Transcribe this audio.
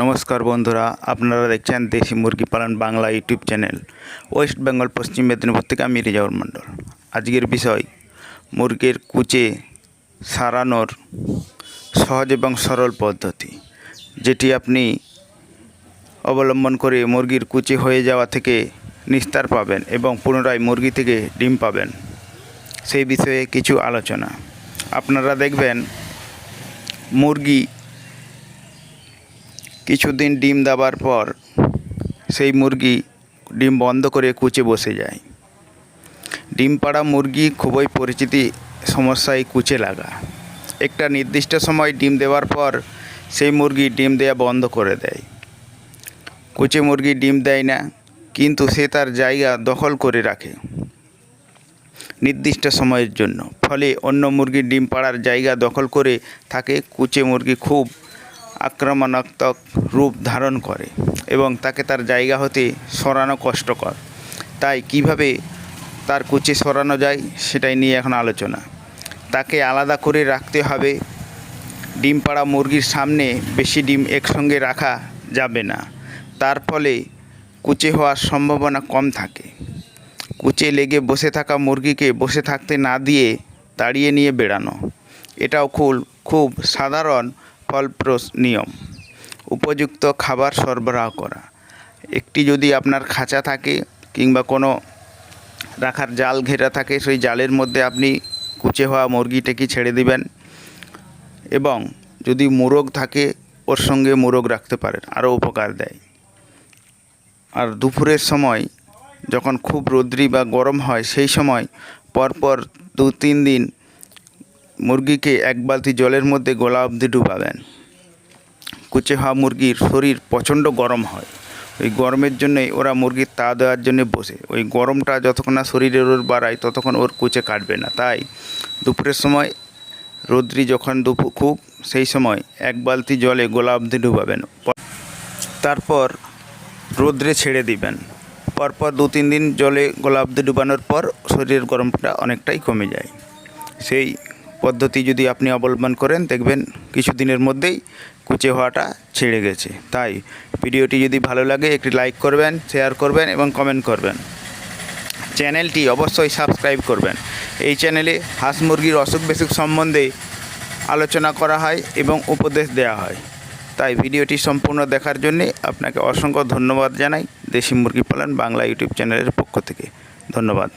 নমস্কার বন্ধুরা, আপনারা দেখছেন দেশি মুরগি পালন Bangla YouTube channel. West Bengal, Paschim Medinipur থেকে আমি রিজাউর মণ্ডল। আজকের বিষয়, মুরগির কুচে সারানোর সহজ এবং সরল পদ্ধতি, যেটি আপনি অবলম্বন করে মুরগির কুচে হয়ে যাওয়া থেকে নিস্তার পাবেন এবং পুনরায় মুরগি থেকে ডিম পাবেন। সেই বিষয়ে কিছু আলোচনা। আপনারা দেখবেন, মুরগি কিছুদিন ডিম দেওয়ার পর সেই মুরগি ডিম বন্ধ করে কুচে বসে যায়। ডিম পাড়া মুরগি খুবই পরিচিতি সমস্যায় কুচে লাগা। একটা নির্দিষ্ট সময় ডিম দেওয়ার পর সেই মুরগি ডিম দেওয়া বন্ধ করে দেয়। কুচে মুরগি ডিম দেয় না, কিন্তু সে তার জায়গা দখল করে রাখে। নির্দিষ্ট সময়ের জন্য। ফলে অন্য মুরগির ডিম পাড়ার জায়গা দখল করে থাকে। কুচে মুরগি খুব আক্রমণাত্মক রূপ ধারণ করে এবং তাকে তার জায়গা হতে সরানো কষ্টকর। তাই কীভাবে তার কুচি সরানো যায় সেটাই নিয়ে এখন আলোচনা। তাকে আলাদা করে রাখতে হবে। ডিম পাড়া মুরগির সামনে বেশি ডিম একসঙ্গে রাখা যাবে না। তার ফলে কুচে হওয়ার সম্ভাবনা কম থাকে। কুচে লেগে বসে থাকা মুরগিকে বসে থাকতে না দিয়ে তাড়িয়ে নিয়ে বেড়ানো। এটাও খুব খুব সাধারণ ফলপ্রস নিয়ম। উপযুক্ত খাবার সরবরাহ করা। একটি যদি আপনার খাঁচা থাকে কিংবা কোনো রাখার জাল ঘেরা থাকে, সেই জালের মধ্যে আপনি কুচে হওয়া মুরগিটাকে ছেড়ে দিবেন এবং যদি মোরগ থাকে, ওর সঙ্গে মোরগ রাখতে পারেন, আরও উপকার দেয়। আর দুপুরের সময় যখন খুব রৌদ্রি বা গরম হয়, সেই সময় পরপর দু তিন দিন মুরগিকে এক বালতি জলের মধ্যে গলা অবধি ডুবাবেন। কুচে হওয়া মুরগির শরীর প্রচণ্ড গরম হয়। ওই গরমের জন্যই ওরা মুরগির তা দেওয়ার জন্য বসে। ওই গরমটা যতক্ষণ না শরীরের ওর বাড়ায়, ততক্ষণ ওর কুচে কাটবে না। তাই দুপুরের সময় রৌদ্রি যখন দুপুর খুব, সেই সময় এক বালতি জলে গোলা অবধি ডুবাবেন। তারপর রৌদ্রে ছেড়ে দিবেন। পরপর দু তিন দিন জলে গোলা অবধি ডুবানোর পর শরীরের গরমটা অনেকটাই কমে যায়। সেই পদ্ধতি যদি আপনি অবলম্বন করেন, দেখবেন কিছুদিনের মধ্যেই কুচে হওয়াটা ছেড়ে গেছে। তাই ভিডিওটি যদি ভালো লাগে, একটি লাইক করবেন, শেয়ার করবেন এবং কমেন্ট করবেন। চ্যানেলটি অবশ্যই সাবস্ক্রাইব করবেন। এই চ্যানেলে হাঁস মুরগির অসুখ বিসুখ সম্বন্ধে আলোচনা করা হয় এবং উপদেশ দেওয়া হয়। তাই ভিডিওটি সম্পূর্ণ দেখার জন্যে আপনাকে অসংখ্য ধন্যবাদ জানাই দেশি মুরগি পালন বাংলা ইউটিউব চ্যানেলের পক্ষ থেকে। ধন্যবাদ।